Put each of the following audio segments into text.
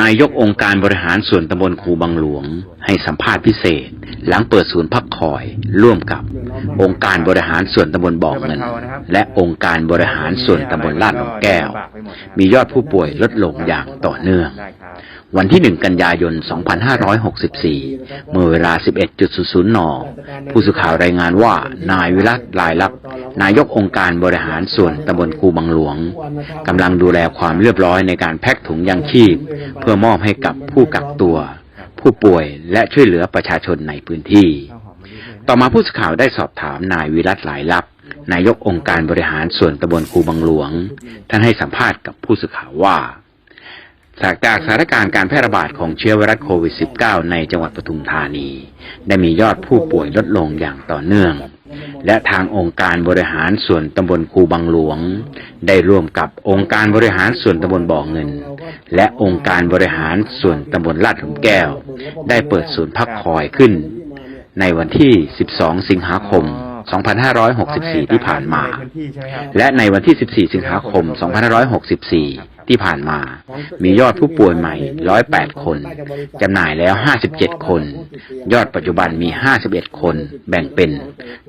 นายกองค์การบริหารส่วนตำบลครูบางหลวง ให้สัมภาษณ์พิเศษ หลังเปิดศูนย์พักคอยร่วมกับ องค์การบริหารส่วนตำบลบ่อเงิน และองค์การบริหารส่วนตำบลลาดหนองแก้ว มียอดผู้ป่วยลดลงอย่างต่อเนื่องได้ครับวันที่ 1 กันยายน 2564 เมื่อเวลา 11.00 น ผู้สื่อข่าวรายงานว่านายวิรัตลายลักษณ์นายกองค์การบริหารส่วนตำบลคูบางหลวงกำลังดูแลความเรียบร้อยในการแพ็คถุงยางชีพเพื่อมอบให้กับผู้กักตัว ผู้ป่วยและช่วยเหลือประชาชนในพื้นที่ข้าวหอมมะลิด้วยต่อมาผู้สื่อข่าวได้สอบถามนายวิรัตหลายลักษณ์นายกองค์การบริหารส่วนตำบลคูบางหลวง ท่านให้สัมภาษณ์กับผู้สื่อข่าวว่าจากสถานการณ์การแพร่ระบาดของเชื้อไวรัสโควิด -19 ในจังหวัดปทุมธานี ได้มียอดผู้ป่วยลดลงอย่างต่อเนื่อง และทางองค์การบริหารส่วนตำบลคูบังหลวง ได้ร่วมกับองค์การบริหารส่วนตำบลบ่อเงิน และองค์การบริหารส่วนตำบลลาดหลุมแก้ว ได้เปิดศูนย์พักคอยขึ้น ในวันที่ 12 สิงหาคม 2564 ที่ผ่านมาในพื้นที่ใช่ไหมครับและในวันที่ 14 สิงหาคม 2564 ที่ผ่านมา มียอดผู้ป่วยใหม่ 108 คน จำหน่ายแล้ว 57 คน ยอดปัจจุบันมี 51 คน แบ่งเป็น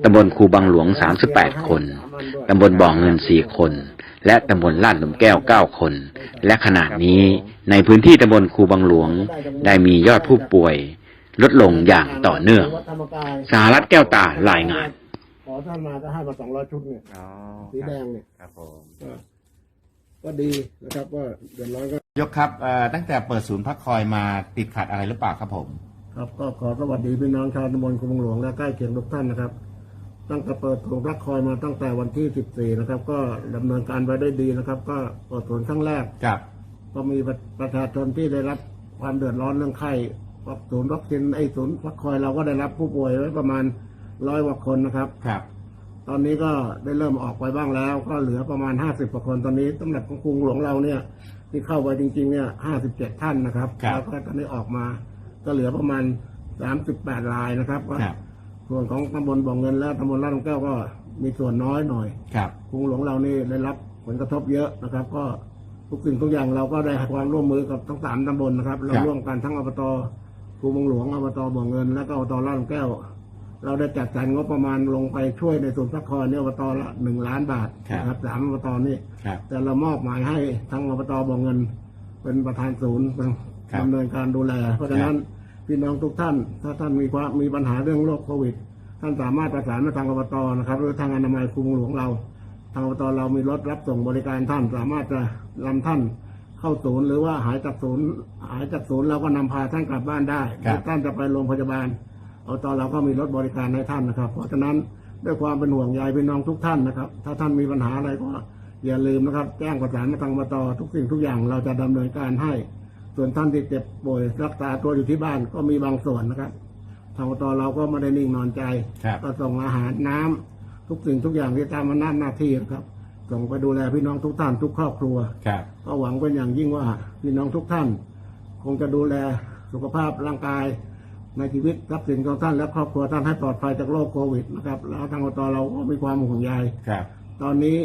ตำบลคูบางหลวง 38 คน ตำบลบ่อเงิน 4 คนและตำบลลาดหลุมแก้ว 9 คน และขณะนี้ในพื้นที่ตำบลคูบางหลวง ได้มียอดผู้ป่วย ลดลงอย่างต่อเนื่องวัดธรรมกายสหรัฐแก้วตารายงานขอ ท่านมาก็ให้มาสองร้อยชุดเนี่ย อ๋อสีแดงเนี่ย ครับผมก็ก็ดีนะครับว่าเดือดร้อนก็ ยกครับเอ่อตั้งแต่เปิดศูนย์พักคอยมาติดขัดอะไรหรือเปล่าครับผม ครับก็ขอสวัสดีพี่น้องชาวตำบลคุมหลวงและใกล้เคียงทุกท่านนะครับ ตั้งแต่เปิดศูนย์รักคอยมาตั้งแต่วันที่ 14 นะครับ ก็ดำเนินการไปได้ดีนะครับ ก็เปิดศูนย์ครั้งแรก ครับ ก็มีประประชาชนที่ได้รับความเดือดร้อนเรื่องไข้วัคศูนย์วัคซีนไอ้ศูนย์พักคอยเราก็ได้รับผู้ป่วยไว้ประมาณ ร้อยกว่าคนนะครับ ครับ ตอนนี้ก็ได้เริ่มออกไปบ้างแล้ว ก็เหลือประมาณห้าสิบกว่าคนตอนนี้ตำแหน่งของกรุงหลวงเราเนี่ย ที่เข้าไปจริง ๆ เนี่ยห้าสิบเจ็ดท่านนะครับครับแล้วก็ตอนนี้ออกมา ก็เหลือประมาณสามสิบแปดรายนะครับครับ ส่วนของตำบลบ่อเงินและตำบลลาดหลวงแก้วก็มีส่วนน้อยหน่อย ครับ กรุงหลวงเรานี่ได้รับผลกระทบเยอะนะครับ ก็ทุกสิ่งทุกอย่างเราก็ได้ให้ความร่วมมือกับทั้งสามตำบลนะครับ เราร่วมกันทั้งอบตกรุงหลวงอบตบ่อเงิน และก็อบตลาดหลวงแก้ว เราได้จัดสรรงบประมาณลงไปช่วยในส่วนพักคอยเนี่ยอบตละหนึ่งล้านบาทนะครับสามอบตนี่ครับแต่เรามอบหมายให้ทั้งอบตบ่อเงิน เป็นประธานศูนย์เป็นครับดำเนินการดูแล เพราะฉะนั้นพี่น้องทุกท่าน ถ้าท่านมีความมีปัญหาเรื่องโรคโควิด ท่านสามารถประสานมาทางอบตนะครับหรือทางอนามัยคุมหลวงเรา ทางอบตเรามีรถรับส่งบริการท่านสามารถจะนำท่านเข้าศูนย์หรือว่าหายจากศูนย์หายจากศูนย์เราก็นำพาท่านกลับบ้านได้หครับรือท่านจะไปโรงพยาบาล อบตเราก็มีรถบริการให้ท่านนะครับ เพราะฉะนั้นด้วยความเป็นห่วงใยพี่น้องทุกท่านนะครับ ถ้าท่านมีปัญหาอะไรก็อย่าลืมนะครับ แจ้งประสานมาทางอบตทุกสิ่งทุกอย่างเราจะดำเนินการให้ ส่วนท่านที่เจ็บป่วยรักษาตัวอยู่ที่บ้านก็มีบางส่วนนะครับ ทางอบตเราก็ไม่ได้นิ่งนอนใจครับก็ส่งอาหารน้ำทุกสิ่งทุกอย่างที่ตามอำนาจหน้าที่นะครับส่งไปดูแลพี่น้องทุกท่านทุกครอบครัวครับก็หวังเป็นอย่างยิ่งว่าพี่น้องทุกท่าน คงจะดูแลสุขภาพร่างกาย ในชีวิตทรัพย์สินของท่านและครอบครัวท่านให้ปลอดภัยจากโรคโควิดนะครับ แล้วทางอบตเราก็มีความห่วงใยครับ ตอนนี้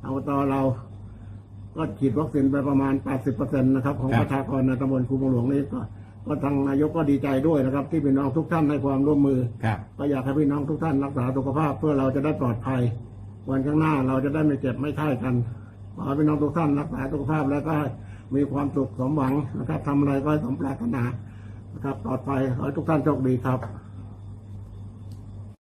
ทางอบตเรา ก็ฉีดวัคซีนไปประมาณ 80%นะครับของครับ ประชากรในตำบลคูบงหลวงนี้ก็ก็ทางนายกก็ดีใจด้วยนะครับ ที่พี่น้องทุกท่านให้ความร่วมมือ ครับ ก็อยากให้พี่น้องทุกท่านรักษาสุขภาพเพื่อเราจะได้ปลอดภัย วันข้างหน้าเราจะได้ไม่เจ็บไม่ไข้กันขอให้พี่น้องทุกท่านรักษาสุขภาพแล้วก็มีความสุขสมหวังนะครับทำอะไรก็ให้สมปรารถนานะ ครับปลอดภัยขอให้ทุกท่านโชคดีครับ